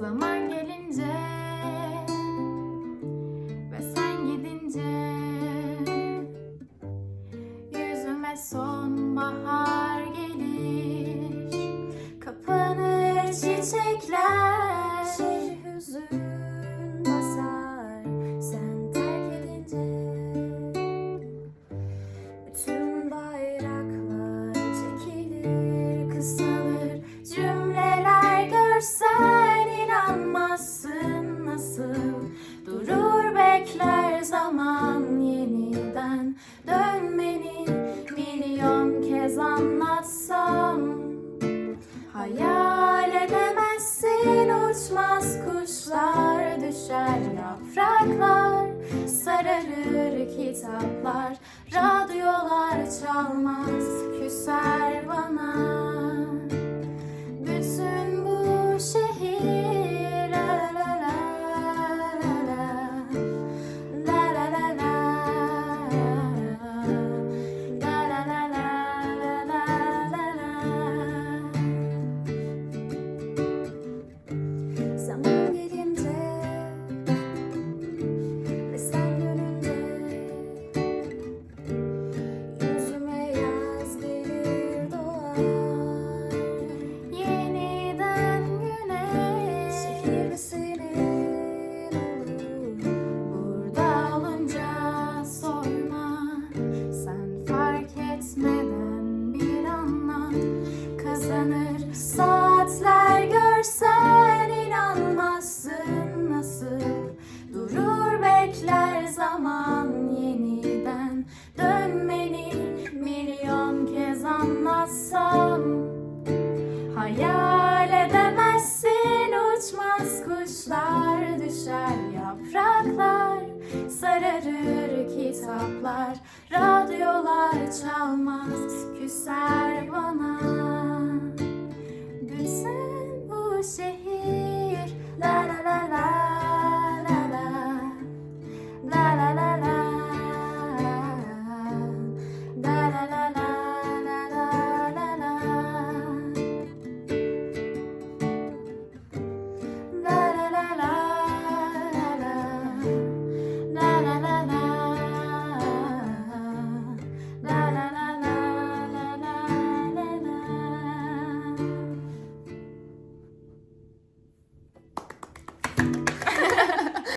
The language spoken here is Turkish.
Zaman gelince ve sen gidince Yüzüme sonbahar gelir. Kapanır çiçekler inanmazsın nasıl? Durur bekler zaman yeniden. Dönmeni Milyon kez anlatsam. Hayal edemezsin uçmaz kuşlar düşer yapraklar Sararır kitaplar. Radyolar çalmaz küser anlatsam Hayal edemezsin uçmaz kuşlar düşer yapraklar sararır kitaplar radyolar çalmaz küser bana